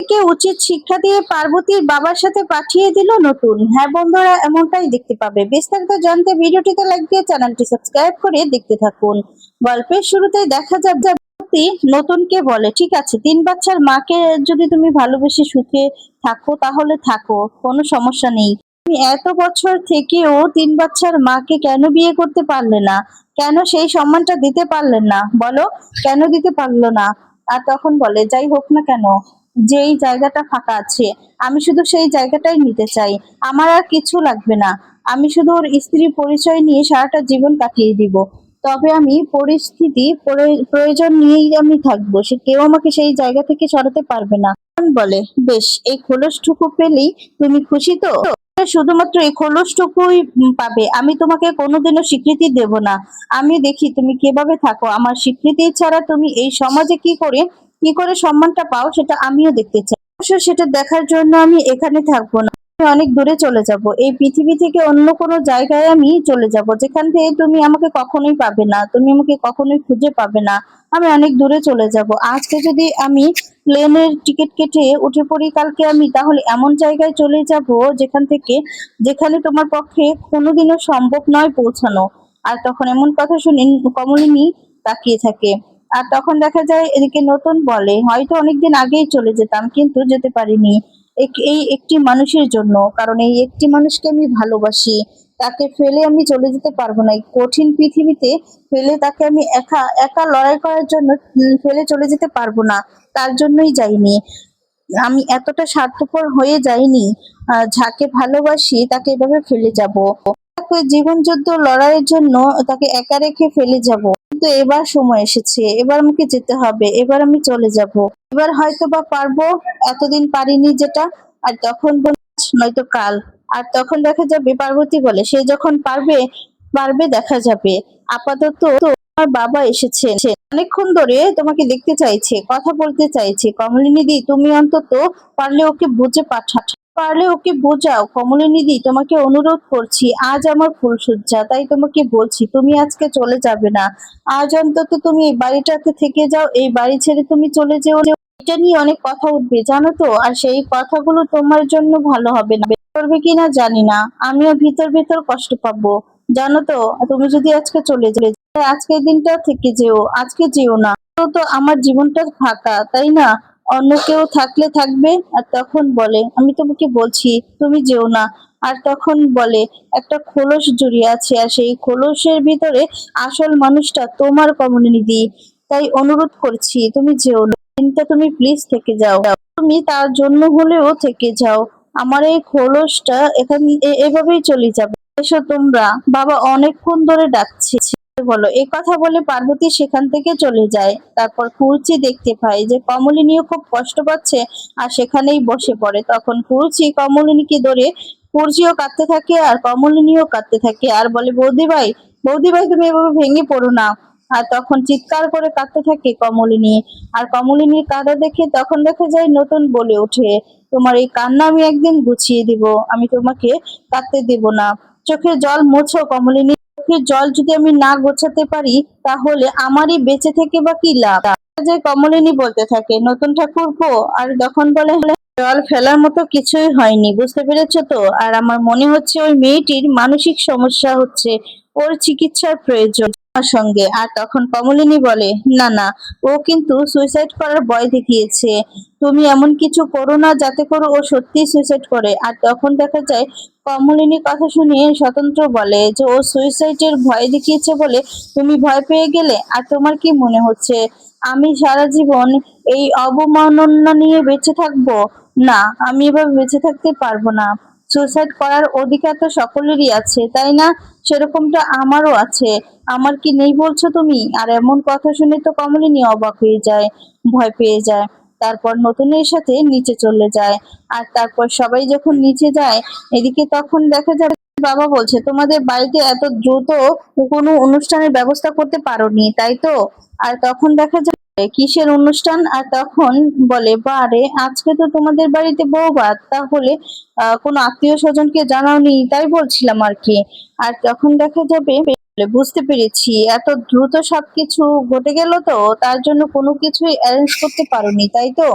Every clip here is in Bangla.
কে উচিত শিক্ষা দিয়ে পার্বতীর বাবার সাথে পাঠিয়ে দিল নতুন। হ্যাঁ বন্ধুরা, এমনটাই দেখতে পাবে। বিস্তারিত জানতে ভিডিওটিতে লাইক দিয়ে চ্যানেলটি সাবস্ক্রাইব করে দেখতে থাকুন। গল্পের শুরুতেই দেখা যাবে যে নতুনকে বলে, ঠিক আছে, তিন বাচ্চার মাকে যদি তুমি ভালোবেসে সুখে থাকো, তাহলে থাকো, কোনো সমস্যা নেই। তুমি এত বছর থেকেও তিন বাচ্চার মাকে কেন বিয়ে করতে পারলে না? কেন সেই সম্মানটা দিতে পারলেন না? বলো, কেন দিতে পারল না? আর তখন বলে, যাই হোক না কেন। যেই জায়গাটা ফাঁকা আছে, আমি শুধু সেই জায়গাটাই নিতে চাই। আমার আর কিছু লাগবে না। আমি শুধু ওর স্ত্রী পরিচয় নিয়ে সারাটা জীবন কাটিয়ে দিব। তবে আমি পরিস্থিতি প্রয়োজন নিয়েই আমি থাকব। সে কেউ আমাকে সেই জায়গা থেকে সরাতে পারবে না। বলে, বেশ, এই খোলসটুকু পেলেই তুমি খুশি তো? শুধুমাত্র এই খোলসটুকুই পাবে। আমি তোমাকে কোনোদিনও স্বীকৃতি দেব না। আমি দেখি তুমি কীভাবে থাকো। আমার স্বীকৃতি ছাড়া তুমি এই সমাজে কি করে কি করে সম্মানটা পাও সেটা আমিও দেখতে চাই। অবশ্য সেটা দেখার জন্য আমি এখানে থাকব না। আমি অনেক দূরে চলে যাব। এই পৃথিবী থেকে অন্য কোনো জায়গায় আমি চলে যাব। যেখান থেকে তুমি আমাকে কখনোই পাবে না। তুমি আমাকে কখনোই খুঁজে পাবে না। আমি অনেক দূরে চলে যাব। আজকে যদি আমি প্লেনের টিকিট কেটে উঠে পড়ি কালকে আমি, তাহলে এমন জায়গায় চলে যাব যেখান থেকে, যেখানে তোমার পক্ষে কোনোদিনও সম্ভব নয় পৌঁছানো। আর তখন এমন কথা শুনে কমলিনী তাকিয়ে থাকে। আর তখন দেখা যায় এদিকে নতুন বলে, হয়তো অনেকদিন আগেই চলে যেতাম, কিন্তু যেতে পারিনি। এই একটি মানুষের জন্য, কারণ এই একটি মানুষকে আমি ভালোবাসি। তাকে ফেলে আমি চলে যেতে পারব না। কঠিন পৃথিবীতে ফেলে তাকে আমি একা একা লড়াই করার জন্য ফেলে চলে যেতে পারব না। তার জন্যই যাইনি। আমি এতটা স্বার্থপর হয়ে যাইনি যাকে ভালোবাসি, তাকে এভাবে ফেলে যাব। তাকে জীবন যুদ্ধ লড়াইয়ের জন্য তাকে একা রেখে ফেলে যাব। কিন্তু এবার সময় এসেছে, এবার আমাকে যেতে হবে, এবার আমি চলে যাব। এবার হয়তো বা পারব, এতদিন পারিনি যেটা, আর তখন নয়তো কাল। আর তখন দেখা যাবে, পার্বতী বলে, সে যখন পারবে পারবে দেখা যাবে। আপাতত আমার বাবা এসেছে। অনেকক্ষণ ধরে তোমাকে দেখতে চাইছে, কথা বলতে চাইছে। কমলিনী দি, তুমি অন্তত পারলে ওকে বুঝে পাঠা পারলে ওকে বোঝাও। কমলিনী দি তোমাকে অনুরোধ করছি, আজ আমার ফুলসজ্জা তাই তোমাকে বলছি, তুমি আজকে চলে যাবে না। আজ অন্তত তুমি এই বাড়িটাতে থেকে যাও, এই বাড়ি ছেড়ে তুমি চলে যেও এটা নিয়ে অনেক কথা উঠবে, জানো তো? আর সেই কথাগুলো তোমার জন্য ভালো হবে না। করবে কিনা জানি না। আমিও ভিতর ভিতর কষ্ট পাবো। জানো তো? তুমি যদি আজকে চলে যাও আজকের দিনটা থেকে যেও, আজকে যেও না। তো আমার জীবনটা ফাঁকা, তাই না? অন্য কেউ থাকলে থাকবে, আর তখন বলে, আমি তোমাকে বলছি, তুমি যেও না। আর তখন বলে, একটা খোলস জড়িয়ে আছে, আর সেই খোলসের ভিতরে আসল মানুষটা তোমার কমিউনিটি তাই অনুরোধ করছি, তুমি যেও না। দিনটা তুমি প্লিজ থেকে যাও। তুমি তার জন্য হলেও থেকে যাও। আমার এই খোলসটা এখান এভাবেই চলে যাবে। এসো তোমরা। বাবা অনেকক্ষণ ধরে ডাকছে। বলো এই কথা বলে পার্বতী সেখান থেকে চলে যায়। তারপর কুরচি দেখতে পায় যে কমলিনীও খুব কষ্ট পাচ্ছে আর সেখানেই বসে পড়ে। তখন কুরচি কমলিনীকে ধরে কুরচিও কাঁদতে থাকে আর কমলিনীও কাঁদতে থাকে আর বলে, বৌদি ভাই বৌদি ভাই, তুমি এভাবে ভেঙে পড়ো না। আর তখন চিৎকার করে কাঁদতে থাকে কমলিনী। আর কমলিনীর কাঁদা দেখে তখন দেখা যায় নতুন বলে ওঠে, তোমার এই কান্না আমি একদিন গুছিয়ে দিব। আমি তোমাকে কাঁদতে দেব না। চোখে জল মোছো কমলিনী। চোখের জল যদি আমি না গোছাতে পারি, তাহলে আমারই বেঁচে থেকে বা কি লাভ? যে কমলিনী বলতে থাকে, নতুন ঠাকুর ঠাকুরপো আর যখন বলে জল ফেলার মতো কিছুই হয়নি, বুঝতে পেরেছ তো? আর আমার মনে হচ্ছে ওই মেয়েটির মানসিক সমস্যা হচ্ছে, ওর চিকিৎসার প্রয়োজন। আমার সঙ্গে। আর তখন কমলিনী বলে, না না, ও কিন্তু সুইসাইড করার ভয় দেখিয়েছে। তুমি এমন কিছু করো না যাতে করে ও সত্যি সুইসাইড করে। আর তখন দেখা যায় কমলিনী কথা শুনিয়ে স্বতন্ত্র বলে যে, ও সুইসাইডের ভয় দেখিয়েছে বলে তুমি ভয় পেয়ে গেলে? আর তোমার কি মনে হচ্ছে? আমি সারা জীবন এই অবমাননা নিয়ে বেঁচে থাকব? না, আমি এভাবে বেঁচে থাকতে পারব না। সুইসাইড করার অধিকার তো সকলেরই আছে, তাই না? সেরকমটা আমারও আছে। আমার কি নেই বলছো তুমি? আর এমন কথা শুনে তো কমলিনী অবাক হয়ে যায়, ভয় পেয়ে যায়। তারপর নতুনের সাথে নিচে চলে যায়। আর তারপর সবাই যখন নিচে যায়, এদিকে তখন দেখা যাবে বাবা বলছে, তোমাদের বাড়িতে এত দ্রুত কোনো অনুষ্ঠানের ব্যবস্থা করতে পারোনি, তাই তো? আর তখন দেখা যায় কিসের অনুষ্ঠান? আর তখন বলে, বারে, আজকে তো তোমাদের বাড়িতে বৌভাত। তাহলে কোনো আত্মীয় স্বজনকে জানাওনি, তাই বলছিলাম আর কি। আর তখন দেখা যাবে বুঝতে পেরেছি। এত দ্রুত সবকিছু ঘটে গেল তো, তার জন্য কোনো কিছুই অ্যারেঞ্জ করতে পারোনি, তাই তো?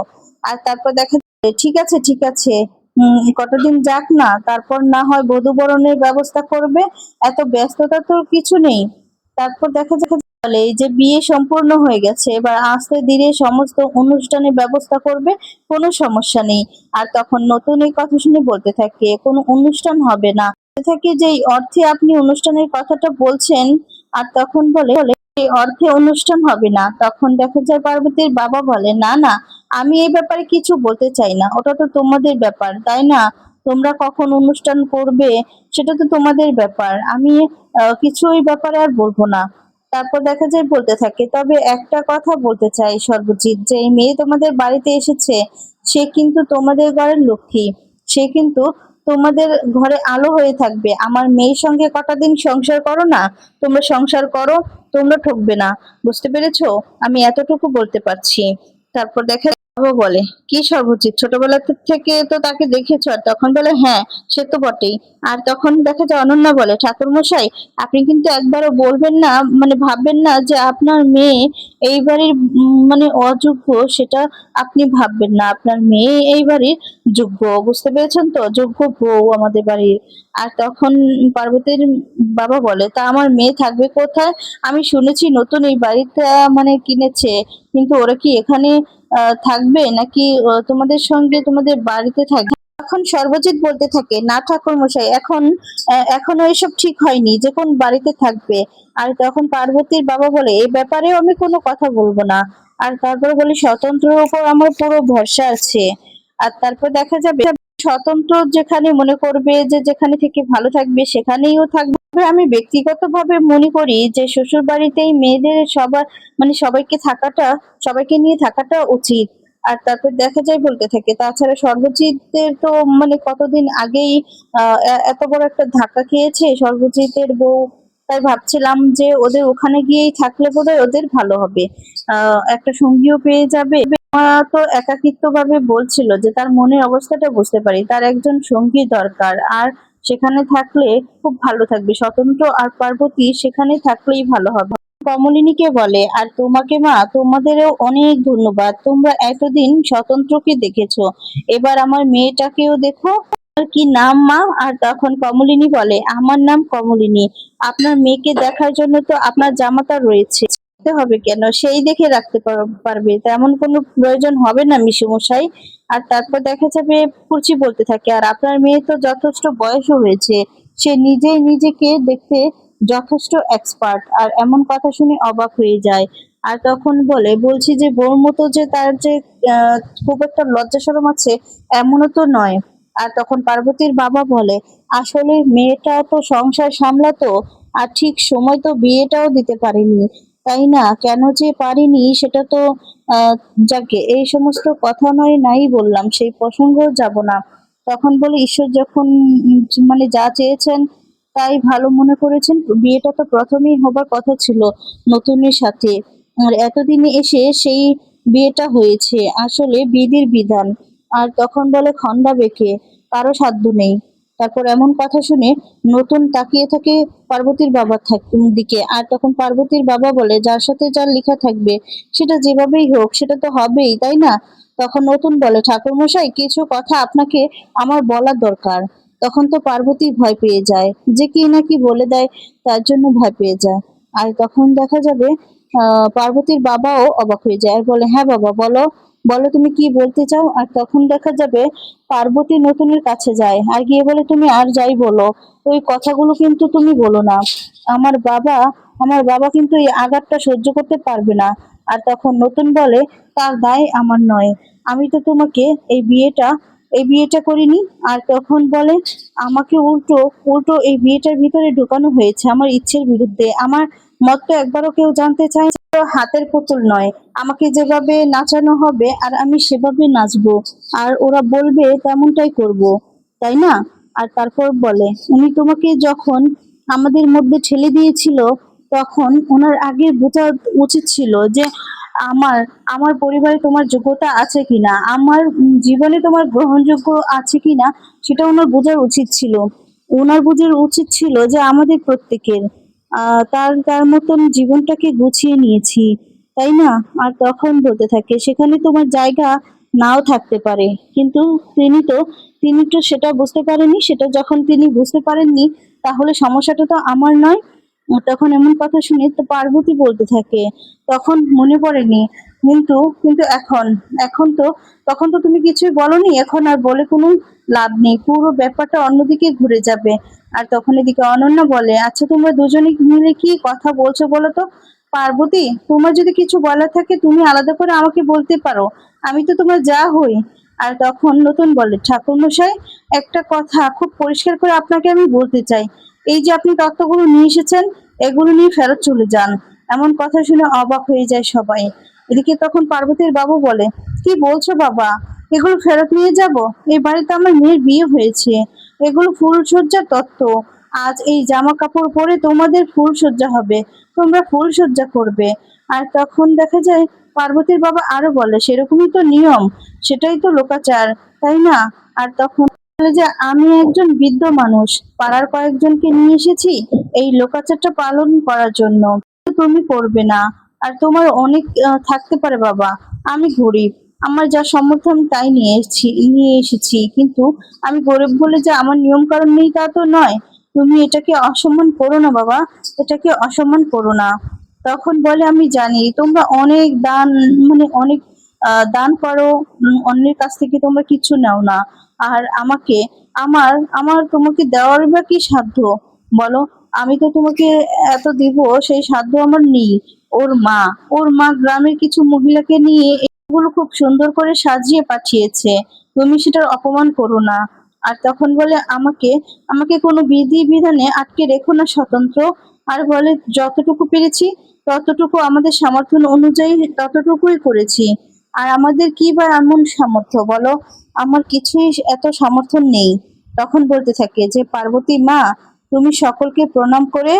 আর তারপর দেখা ঠিক আছে ঠিক আছে। কটা যাক না, তারপর না হয় বধূ বরণের ব্যবস্থা করবে। এত ব্যস্ততা তো কিছু নেই। তারপর দেখা যাচ্ছে বলে যে বিয়ে সম্পূর্ণ হয়ে গেছে, এবার আস্তে ধীরে সমস্ত অনুষ্ঠানের ব্যবস্থা করবে, কোনো সমস্যা নেই। আর তখন নতুন এই কথা শুনে বলতে থাকে, কোনো অনুষ্ঠান হবে না। থাকে যে অর্থে আপনি অনুষ্ঠানের কথাটা বলছেন, আর তখন বলে এই অর্থে অনুষ্ঠান হবে না। তখন দেখা যায় পার্বতীর বাবা বলে, না না, আমি এই ব্যাপারে কিছু বলতে চাই না, ওটা তো তোমাদের ব্যাপার, তাই না? তোমরা কখন অনুষ্ঠান করবে, সেটা তো তোমাদের ব্যাপার। আমি কিছু ওই ব্যাপারে আর বলব না। তারপর দেখা যায় বলতে থাকে, তবে একটা কথা বলতে চাই সর্বজিৎ, যে এই মেয়ে তোমাদের বাড়িতে এসেছে, সে কিন্তু তোমাদের ঘরের লক্ষ্মী। সে কিন্তু তোমাদের ঘরে আলো হয়ে থাকবে। আমার মেয়ের সঙ্গে কটা দিন সংসার করো না, তোমরা সংসার করো, তোমরা ঠকবে না। বুঝতে পেরেছ? আমি এতটুকু বলতে পারছি। তারপর দেখা বলে, কি সর্বজিৎ ছোটবেলা থেকে তো তাকে দেখেছ আর তখন বলে হ্যাঁ সে তো বটেই। আর তখন দেখা যায় অনন্যা বলে ঠাকুর মশাই আপনি কিন্তু একবারও বলবেন না মানে ভাববেন না যে আপনার মেয়ে এই বাড়ির মানে অযোগ্য, সেটা আপনি ভাববেন না। আপনার মেয়ে এই বাড়ির যোগ্য, বুঝতে পেরেছেন তো? যোগ্য বউ আমাদের বাড়ির। আর তখন পার্বতীর বাবা বলে, তা আমার মেয়ে থাকবে কোথায়? আমি শুনেছি নতুন এই বাড়িটা মানে কিনেছে, কিন্তু ওরা কি এখানে থাকবে নাকি তোমাদের সঙ্গে তোমাদের বাড়িতে থাকবে? এখন সর্বজিৎ বলতে থাকে, না ঠাকুর মশাই, এখন এখন এসব ঠিক হয়নি, যে কোন বাড়িতে থাকবে। আর তখন পার্বতীর বাবা বলে এই ব্যাপারেও আমি কোনো কথা বলব না। আর তারপর বলি, স্বতন্ত্রের উপর আমার পুরো ভরসা আছে। আর তারপর দেখা যাবে স্বতন্ত্র যেখানে মনে করবে যে যেখানে থেকে ভালো থাকবে, সেখানেই ও থাকবে। আমি ব্যক্তিগতভাবে মনে করি যে শ্বশুর বাড়িতেই মেয়েদের সবার মানে সবাইকে থাকাটা, সবাইকে নিয়ে থাকাটা উচিত। আর তারপর দেখা যায় বলতে থাকে, তাছাড়া সর্বজিতের তো মানে কতদিন আগেই এত বড় একটা ধাক্কা খেয়েছে সর্বজিতের বউ। তাই ভাবছিলাম যে ওদের ওখানে গিয়েই থাকলে বোধহয় ওদের ভালো হবে। একটা সঙ্গীও পেয়ে যাবে। তো একাকিত্ব ভাবে বলছিল যে তার মনের অবস্থাটা বুঝতে পারি। তার একজন সঙ্গী দরকার। আর সেখানে থাকলে খুব ভালো থাকবে। স্বতন্ত্র আর পার্বতী সেখানে থাকলেই ভালো হবে। কমলিনীকে বলে, আর তোমাকে মা, তোমাদেরও অনেক ধন্যবাদ। তোমরা এতদিন স্বতন্ত্রকে দেখেছ। এবার আমার মেয়েটাকেও দেখো। আর কি নাম মা? আর তখন কমলিনী বলে, আমার নাম কমলিনী। আপনার মেয়েকে দেখার জন্য তো আপনার জামাতা রয়েছে। রাখতে হবে কেন? সেই দেখে রাখতে পারবে। তেমন কোনো প্রয়োজন হবে না মিশুমশাই। আর তারপর দেখা যাবে কুচি বলতে থাকে, আর আপনার মেয়ে তো যথেষ্ট বয়সও হয়েছে। সে নিজেই নিজেকে দেখতে যথেষ্ট এক্সপার্ট আর এমন কথা শুনে অবাক হয়ে যায়। আর তখন বলে, বলছি যে বোর মতো যে তার যে খুব একটা লজ্জা শরম আছে, এমনও তো নয়। আর তখন পার্বতীর বাবা বলে, আসলে মেয়েটা তো সংসার সামলাতো, আর ঠিক সময় তো বিয়েটাও দিতে পারেনি। তাই না? কেন যে পারিনি সেটা তো যাকে, এই সমস্ত কথা নয়, নাই বললাম, সেই প্রসঙ্গেও যাব না। তখন বলে, ঈশ্বর যখন মানে যা চেয়েছেন তাই ভালো মনে করেছেন, বিয়েটা তো প্রথমেই হবার কথা ছিল নতুনের সাথে। আর এতদিনে এসে সেই বিয়েটা হয়েছে, আসলে বিধির বিধান। আর তখন বলে খন্ডা বেঁকে, কারও সাধ্য নেই। তারপর এমন কথা শুনে নতুন তাকিয়ে থাকে পার্বতীর বাবার দিকে। আর তখন পার্বতীর বাবা বলে, যার সাথে যার লেখা থাকবে, সেটা যেভাবেই হোক, সেটা তো হবেই, তাই না? তখন নতুন বলে ঠাকুর মশাই কিছু কথা আপনাকে আমার বলার দরকার। তখন তো পার্বতী ভয় পেয়ে যায়, যে কি না কি বলে দেয়, তার জন্য ভয় পেয়ে যায়। আর তখন দেখা যাবে, আহ, পার্বতীর বাবাও অবাক হয়ে যায়। আর বলে হ্যাঁ বাবা, বলো। বলো তুমি কি বলতে চাও? আর তখন দেখা যাবে পার্বতী নতুনের কাছে যায়। আর গিয়ে বলে, তুমি আর যাই বলো। ওই কথাগুলো কিন্তু তুমি বলো না। আমার বাবা আমার বাবা কিন্তু এই আঘাতটা সহ্য করতে পারবে না। আর তখন নতুন বলে তার দায় আমার নয়। আমি তো তোমাকে এই বিয়েটা এই বিয়েটা করিনি। আর তখন বলে, আমাকে উল্টো উল্টো এই বিয়েটার ভিতরে ঢোকানো হয়েছে আমার ইচ্ছের বিরুদ্ধে। আমার মত একবারও কেউ জানতে চায় হাতের পুতুল নয়। আমাকে যেভাবে নাচানো হবে আর আমি সেভাবে নাচবো, আর ওরা বলবে তেমনটাই করব, তাই না? আর তারপর বলে, উনি তোমাকে যখন আমাদের মধ্যে ঠেলে দিয়েছিল, তখন ওনার আগে বোঝা উচিত ছিল যে আমার আমার পরিবারে তোমার যোগ্যতা আছে কিনা, আমার জীবনে তোমার গ্রহণযোগ্য আছে কিনা, সেটা ওনার বোঝার উচিত ছিল। ওনার বোঝার উচিত ছিল যে আমাদের প্রত্যেকের। তার তার মতন জীবনটাকে গুছিয়ে নিয়েছি, তাই না? আর তখন বলতে থাকে, সেখানে তোমার জায়গা নাও থাকতে পারে। কিন্তু তিনি তো তিনি তো সেটা বুঝতে পারেনি, সেটা যখন তিনি বুঝতে পারেননি, তাহলে সমস্যাটা তো আমার নয়। তখন এমন কথা শুনে তো পার্বতী বলতে থাকে, তখন মনে পড়েনি কিন্তু কিন্তু এখন এখন তো, তখন তো তুমি কিছুই বলনি, এখন আর বলে কোনো লাভ নেই। পুরো ব্যাপারটা অন্যদিকে ঘুরে যাবে। আর তখন এদিকে অনন্যা বলে আচ্ছা তোমরা দুজনে মিলে কি কথা বলছো বলো তো? পার্বতী, তোমার যদি কিছু বলার থাকে, তুমি আলাদা করে আমাকে বলতে পারো। আমি তো তোমার যা হই। আর তখন নতুন বলে, ঠাকুরমশাই, একটা কথা খুব পরিষ্কার করে আপনাকে আমি বলতে চাই। এই যে আপনি তত্ত্বগুলো নিয়ে এসেছেন, এগুলো নিয়ে ফেরত চলে যান। এমন কথা শুনে অবাক হয়ে যায় সবাই। এদিকে তখন পার্বতীর বাবু বলে, কি বলছো বাবা? এগুলো ফেরত নিয়ে যাব? এই বাড়িতে আমার মেয়ের বিয়ে হয়েছে। এগুলো ফুলসজ্জার তত্ত্ব। আজ এই জামা কাপড় পরে তোমাদের ফুলসজ্জা হবে। তোমরা ফুলসজ্জা করবে। আর তখন দেখা যায়, পার্বতীর বাবা আরও বলে, সেরকমই তো নিয়ম। সেটাই তো লোকাচার, তাই না? আর তখন বলে যে, আমি একজন বৃদ্ধ মানুষ। পাড়ার কয়েকজনকে নিয়ে এসেছি এই লোকাচারটা পালন করার জন্য। তুমি করবে না। আর তোমার অনেক থাকতে পারে বাবা। আমি গরিব। আমার যা সামর্থ্য আমি তাই নিয়ে এসেছি নিয়ে এসেছি। কিন্তু আমি গরিব বলে যে আমার নিয়ম কারণ নেই তা তো নয়। তুমি এটাকে অসম্মান করো না বাবা। এটাকে অসম্মান করো না। তখন বলে, আমি জানি, তোমরা অনেক দান মানে অনেক দান করো। অন্যের কাছ থেকে তোমরা কিছু নাও না। আর আমাকে, আমার আমার তোমাকে দেওয়ার বা কি সাধ্য? বলো, আমি তো তোমাকে এত দিব, সেই সাধ্য আমার নেই। ওর মা। ওর মা গ্রামের কিছু মহিলাকে নিয়ে এগুলো খুব সুন্দর করে সাজিয়ে পাঠিয়েছে। তুমি সেটার অপমান করো না। আর তখন বলে, আমাকে আমাকে কোনো বিধি বিধানে আটকে রেখো না স্বতন্ত্র। আর বলে, যতটুকু পেরেছি, ততটুকু আমাদের সামর্থ্য অনুযায়ী ততটুকুই করেছি। আর আমাদের কি বা এমন সামর্থ্য বলো? আমার কিছুই এত সামর্থ্য নেই। তখন বলতে থাকে যে, পার্বতী মা, তুমি সকলকে প্রণাম করে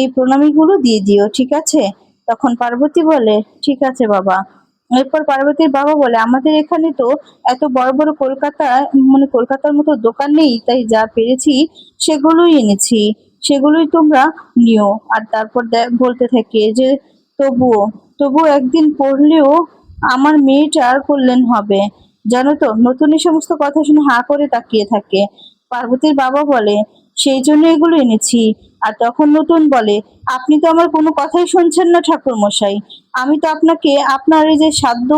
এই প্রণামীগুলো দিয়ে দিও, ঠিক আছে? তখন পার্বতী বলে, ঠিক আছে বাবা। এরপর পার্বতীর বাবা বলে, আমাদের এখানে তো এত বড় বড় কলকাতা মানে কলকাতার মতো দোকান নেই, তাই যা পেরেছি সেগুলোই এনেছি। সেগুলোই তোমরা নিও। আর তারপর বলতে থাকে যে, তবুও তবুও একদিন পড়লেও আমার মেয়েটার কল্যাণ হবে। জানো তো, নতুন এই সমস্ত কথা শুনে হা করে তাকিয়ে থাকে। পার্বতীর বাবা বলে, সেই জন্য এগুলো এনেছি। আর তখন নতুন বলে, আপনি তো আমার কোনো কথাই শুনছেন না ঠাকুর মশাই আমি তো আপনাকে, আপনার এই যে সাধ্য,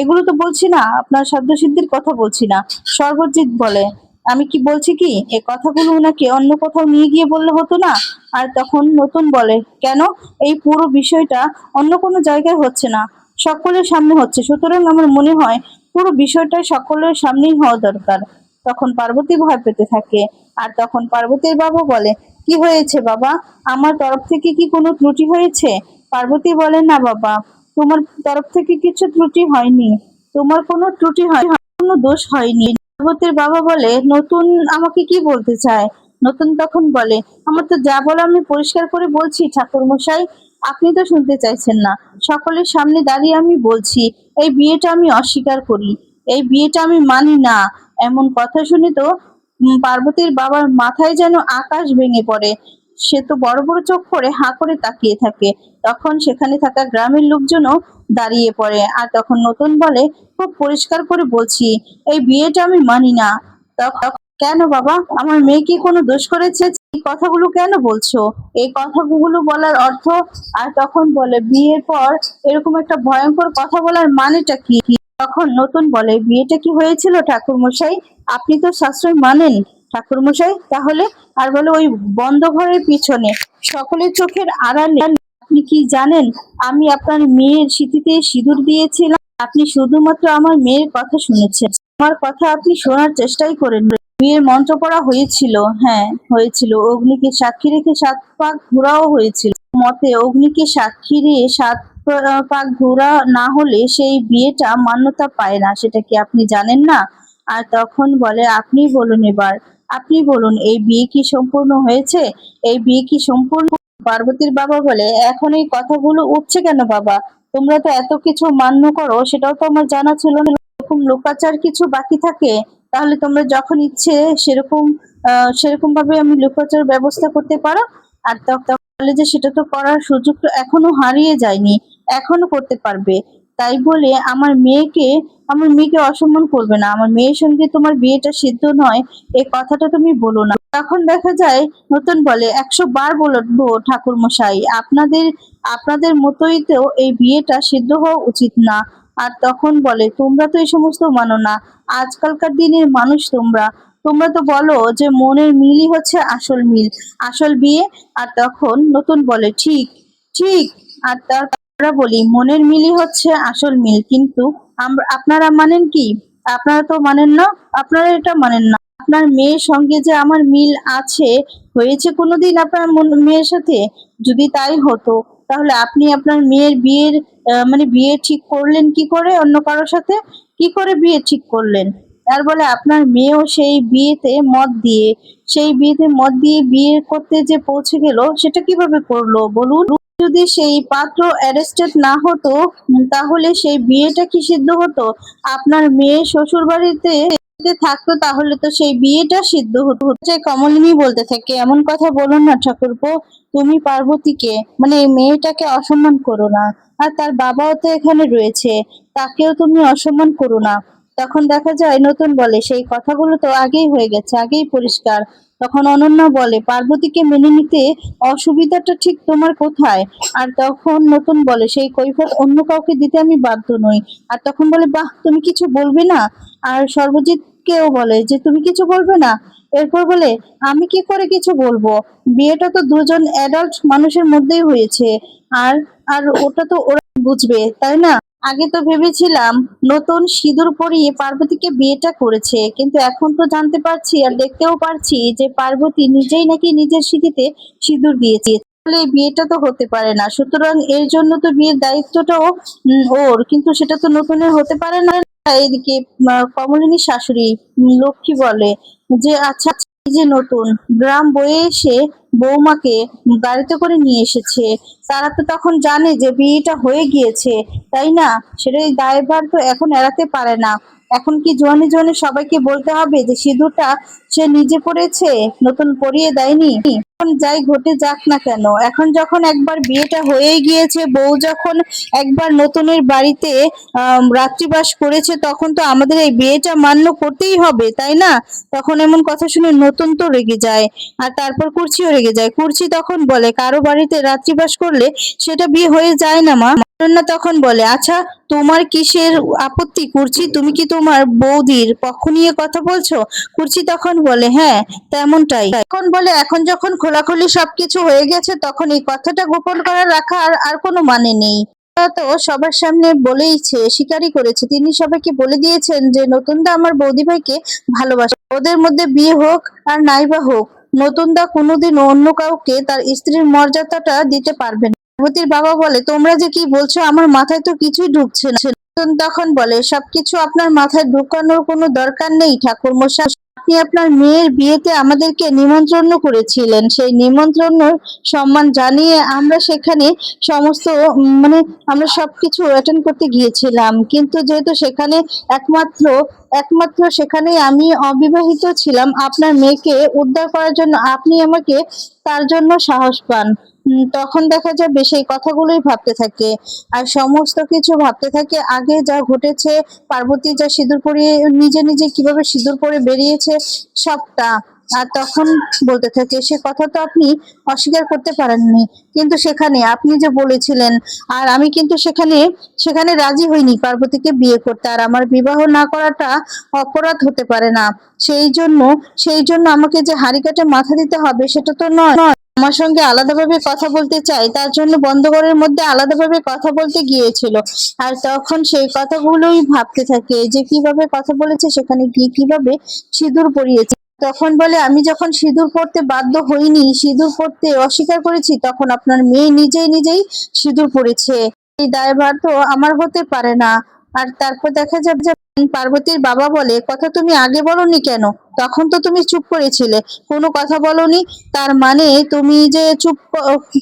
এগুলো তো বলছি না, আপনার সাধ্য সিদ্ধির কথা বলছি না। সর্বজিৎ বলে, আমি কি বলছি কি? এই কথাগুলো ওনাকে অন্য কোথাও নিয়ে গিয়ে বললে হতো না? আর তখন নতুন বলে, কেন? এই পুরো বিষয়টা অন্য কোনো জায়গায় হচ্ছে না। সকলের সামনে হচ্ছে। সুতরাং আমার মনে হয়, পুরো বিষয়টা সকলের সামনেই হওয়া দরকার। তখন পার্বতী ভয় পেতে থাকে। আর তখন পার্বতীর বাবা বলে, কি হয়েছে বাবা? আমার তরফ থেকে কি কোনো ত্রুটি হয়েছে? পার্বতী বলে, না বাবা, তোমার তরফ থেকে কিছু ত্রুটি হয়নি। তোমার কোনো ত্রুটি হয়, কোনো দোষ হয়নি। পার্বতীর বাবা বলে, নতুন আমাকে কি বলতে চায়? নতুন তখন বলে, আমার তো যা বলো আমি পরিষ্কার করে বলছি ঠাকুর মশাই আপনি তো শুনতে চাইছেন না। সকলের সামনে দাঁড়িয়ে আমি বলছি, এই বিয়েটা আমি অস্বীকার করি। এই বিয়েটা আমি মানি না। এমন কথা শুনে তো পার্বতীর বাবার মাথায় যেন আকাশ ভেঙে পড়ে। সে তো বড় বড় চোখ করে হাঁ করে তাকিয়ে থাকে। তখন সেখানে থাকা গ্রামের লোকজনও দাঁড়িয়ে পড়ে আর তখন নতুন বলে খুব পরিষ্কার করে বলছি, এই বিয়েটা আমি মানি না। কেন বাবা? আমার মেয়ে কি কোনো দোষ করেছে? এই কথাগুলো কেন বলছো? এই কথাগুলো বলার অর্থ? আর তখন বলে, বিয়ের পর এরকম একটা ভয়ঙ্কর কথা বলার মানেটা কি? তখন নতুন বলে, বিয়েটা কি হয়েছিল ঠাকুর মশাই আপনি তো শাস্ত্রই মানেন ঠাকুর মশাই তাহলে? আর বলে, ওই বন্ধ ঘরের পিছনে, সকলের চোখের আড়ালে। আপনি কি জানেন, আমি আপনার মেয়ের স্মৃতিতে সিঁদুর দিয়েছিলাম। আপনি শুধুমাত্র আমার মেয়ের কথা শুনেছেন। আমার কথা আপনি শোনার চেষ্টাই করেন। বিয়ের মন্ত্র পড়া হয়েছিল। হ্যাঁ হয়েছিল। অগ্নিকে সাক্ষী রেখে সাত পাক ঘোরাও হয়েছিল। মতে অগ্নিকে সাক্ষী রেখে সাত পাক ঘোরা না হলে সেই বিয়েটা মান্যতা পায় না, সেটা কি আপনি জানেন না? আর তখন বলে, আপনি বলুন এবার, আপনি বলুন, এই বিয়ে কি সম্পূর্ণ হয়েছে? এই বিয়ে কি সম্পূর্ণ? পার্বতীর বাবা বলে, এখন এই কথাগুলো উঠছে কেন বাবা? তোমরা তো এত কিছু মান্য করো, সেটাও তো আমার জানা ছিল না। এরকম লোকাচার কিছু বাকি থাকে? তাহলে তোমরা যখন ইচ্ছে সেরকম সেরকম ভাবে আমি লোকাচার ব্যবস্থা করতে পারো? আর তাহলে যে, সেটা তো করার সুযোগ এখনও হারিয়ে যায়নি। এখনও করতে পারবে। তাই বলে আমার মেয়েকে আমার মেয়েকে অসম্মান করবে না। আমার মেয়ের সঙ্গে তোমার বিয়েটা সিদ্ধ নয় এই কথাটা তুমি বলো না। তখন দেখা যায়, নতুন বলে, একশো বার বলব ঠাকুর মশাই আপনাদের আপনাদের মতোই তো এই বিয়েটা সিদ্ধ হওয়া উচিত না। আর তখন বলে, তোমরা তো এই সমস্ত মানো না। আজকালকার দিনের মানুষ তোমরা। তোমরা তো বলো যে মনের মিলই হচ্ছে আসল মিল, আসল বিয়ে। আর তখন নতুন বলে, ঠিক ঠিক। আর তার আমরা বলি, মনের মিলই হচ্ছে আসল মিল। কিন্তু আপনারা মানেন কি? আপনারা তো মানেন না, আপনারা এটা মানেন না। আপনার মেয়ের সঙ্গে যে আমার মিল আছে, হয়েছে কোনোদিন আপনার মেয়ের সাথে? যদি তাই হতো, তাহলে আপনি আপনার মেয়ের বিয়ের মানে বিয়ে ঠিক করলেন কি করে? অন্য কারোর সাথে? কি করে বিয়ে ঠিক করলেন? তার বলে, আপনার মেয়েও সেই বিয়েতে মত দিয়ে, সেই বিয়েতে মত দিয়ে বিয়ে করতে যে পৌঁছে গেল, সেটা কীভাবে করল? বলুন। যদি সেই পাত্র অ্যারেস্টেড না হতো, তাহলে সেই বিয়েটা কি সিদ্ধ হতো? আপনার মেয়ে শ্বশুর বাড়িতে থাকতো, তাহলে তো সেই বিয়েটা সিদ্ধ হতো। কমলিনী বলতে থাকে, এমন কথা বলো না ঠাকুরপো, তুমি পার্বতীকে মানে এই মেয়েটাকে অসম্মান করো না। আর তার বাবাও তো এখানে রয়েছে, তাকেও তুমি অসম্মান করো না। তখন দেখা যায় নতুন বলে, সেই কথাগুলো তো আগেই হয়ে গেছে, আগেই পরিষ্কার। তখন অনন্যা বলে, পার্বতীকে মেনে নিতে অসুবিধাটা ঠিক তোমার কোথায়? আর তখন নতুন বলে, সেই কৈফত অন্য কাউকে দিতে আমি বাধ্য নই। আর তখন বলে, বাহ, তুমি কিছু বলবে না? আর সর্বজিৎকেও বলে, যে তুমি কিছু বলবে না? এরপর বলে, আমি কি করে কিছু বলব? বিয়েটা তো দুজন অ্যাডাল্ট মানুষের মধ্যেই হয়েছে। আর আর ওটা তো ওরা বুঝবে, তাই না? আগে তো ভেবেছিলাম নতুন সিঁদুর পরিয়ে পার্বতীকে বিয়েটা করেছে, কিন্তু এখন তো জানতে পারছি আর দেখতেও পারছি যে পার্বতী নিজেই নাকি নিজের স্মৃতিতে সিঁদুর দিয়েছে। তাহলে বিয়েটা তো হতে পারে না, সুতরাং এর জন্য তো বিয়ের দায়িত্বটাও ওর, কিন্তু সেটা তো নতুনের হতে পারে না। এদিকে কমলিনী শাশুড়ি লক্ষ্মী বলে যে আচ্ছা যে নতুন গ্রাম বয়ে এসে বৌমাকে গাড়িতে করে নিয়ে এসেছে। তারা তো তখন জানে যে বিয়েটা হয়ে গিয়েছে, তাই না? সেটাই দায়ভার তো এখন এড়াতে পারে না। এখন কি জোয়ানি জোয়ানে সবাইকে বলতে হবে যে সিঁদুরটা সে নিজে পড়েছে, নতুন পরিয়ে দেয়নি? এখন যাই ঘটে যাক না কেন। এখন যখন একবার বিয়েটা হয়ে গিয়েছে, বউ যখন একবার নতুনের বাড়িতে রাত্রিবাস করেছে, তখন তো আমাদের এই বিয়েটা মান্য করতেই হবে, তাই না? তখন এমন কথা শুনে নতুন তো রেগে যায়, আর তারপর কুর্চিও রেগে যায়। কুর্চি তখন বলে, কারও বাড়িতে রাত্রিবাস করলে সেটা বিয়ে হয়ে যায় না, মা। অনন্যা তখন বলে আচ্ছা তোমার কিসের আপত্তি, কুর্চি? তুমি কি তোমার বৌদির পক্ষ নিয়ে কথা বলছো? কুর্চি তখন বলে হ্যাঁ তেমনটাই। এখন বলে, এখন যখন খোলাখুলি সবকিছু হয়ে গেছে, তখন এই কথাটা গোপন করা রাখার আর কোনো মানে নেই। তো সবার সামনে বলেইছে স্বীকারই করেছে। তিনি সবাইকে বলে দিয়েছেন যে, নতুনদা আমার বৌদি ভাইকে ভালোবাসে। ওদের মধ্যে বিয়ে হোক আর নাইবা হোক, নতুনদা কোনোদিন অন্য কাউকে তার স্ত্রীর মর্যাদাটা দিতে পারবে না। পার্বতীর বাবা বলে, তোমরা যে কি বলছো, আমার মাথায় তো কিছুই ঢুকছে না। তখন বলে, সবকিছু আপনার মাথায় ঢুকানোর কোনো দরকার নেই ঠাকুর মশাই আপনি আপনার মেয়ের বিয়েতে আমাদেরকে নিমন্ত্রণ করেছিলেন। সেই নিমন্ত্রণ সম্মান জানিয়ে আমরা সেখানে সমস্ত মানে আমরা সবকিছু অ্যাটেন্ড করতে গিয়েছিলাম। কিন্তু যেহেতু সেখানে একমাত্র একমাত্র সেখানে আমি অবিবাহিত ছিলাম। আপনার মেয়েকে উদ্ধার করার জন্য আপনি আমাকে তার জন্য সাহস পান। তখন দেখা যাবে সেই কথাগুলোই ভাবতে থাকে। আর সমস্ত কিছু ভাবতে থাকে, আগে যা ঘটেছে, পার্বতী যা সিঁদুর পরিয়ে, নিজে নিজে কীভাবে সিঁদুর পরে বেরিয়েছে, সবটা। আর তখন বলতে থাকে, সে কথা তো আপনি অস্বীকার করতে পারেননি। কিন্তু সেখানে আপনি যে বলেছিলেন, আর আমি কিন্তু সেখানে সেখানে রাজি হইনি পার্বতীকে বিয়ে করতে। আর আমার বিবাহ না করাটা অপরাধ হতে পারে না। সেই জন্য সেই জন্য আমাকে যে হাড়ি কাটে মাথা দিতে হবে, সেটা তো নয়। আমার সঙ্গে আলাদাভাবে কথা বলতে চাই। তার জন্য বন্ধ ঘরের মধ্যে আলাদাভাবে কথা বলতে গিয়েছিল। আর তখন সেই কথাগুলোই ভাবতে থাকে, যে কীভাবে কথা বলেছে, সেখানে গিয়ে কীভাবে সিঁদুর পরিয়েছে। তখন বলে, আমি যখন সিঁদুর পড়তে বাধ্য হইনি, সিঁদুর পড়তে অস্বীকার করেছি, তখন আপনার মেয়ে নিজেই নিজেই সিঁদুর পড়েছে। এই দায়ভার তো আমার হতে পারে না। আর তারপর দেখা যাবে যে পার্বতীর বাবা বলে, কথা তুমি আগে বলনি কেন? তখন তো তুমি চুপ করেছিলে। কোনো কথা বলনি? তার মানে তুমি যে চুপ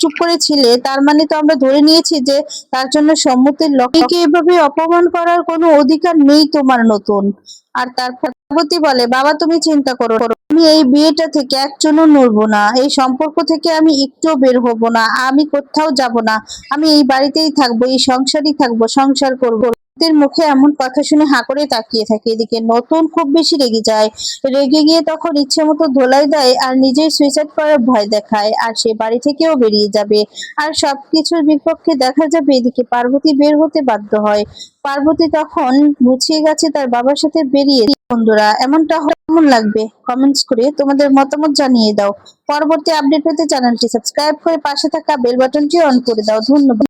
চুপ করেছিলে, তার মানে তো আমরা ধরে নিয়েছি যে তার জন্য সম্মতির লক্ষ্যকে এভাবে অপমান করার কোনো অধিকার নেই তোমার নতুন। আর তার পার্বতী বলে, বাবা, তুমি চিন্তা করো। আমি এই বিয়েটা থেকে একজনও নড়বো না। এই সম্পর্ক থেকে আমি একটুও বের হব না। আমি কোথাও যাব না। আমি এই বাড়িতেই থাকব, এই সংসারই থাকব, সংসার করব। মুখে এমন কথা শুনে হাঁ করে তাকিয়ে থাকে। এদিকে নতুন খুব বেশি রেগে যায়। রেগে গিয়ে তখন ইচ্ছে মতো ধোলাই দেয় আর নিজেই সুইসাইড করার ভয় দেখায় আর সে বাড়ি থেকেও বেরিয়ে যাবে। আর সবকিছুর বিপক্ষে দেখা যাবে এদিকে পার্বতী বের হতে বাধ্য হয়। পার্বতী তখন গুছিয়ে গেছে তার বাবার সাথে বেরিয়ে। বন্ধুরা, এমনটা কেমন লাগবে? কমেন্টস করে তোমাদের মতামত জানিয়ে দাও। পরবর্তী আপডেট পেতে চ্যানেলটি সাবস্ক্রাইব করে পাশে থাকা বেল বাটনটি অন করে দাও। ধন্যবাদ।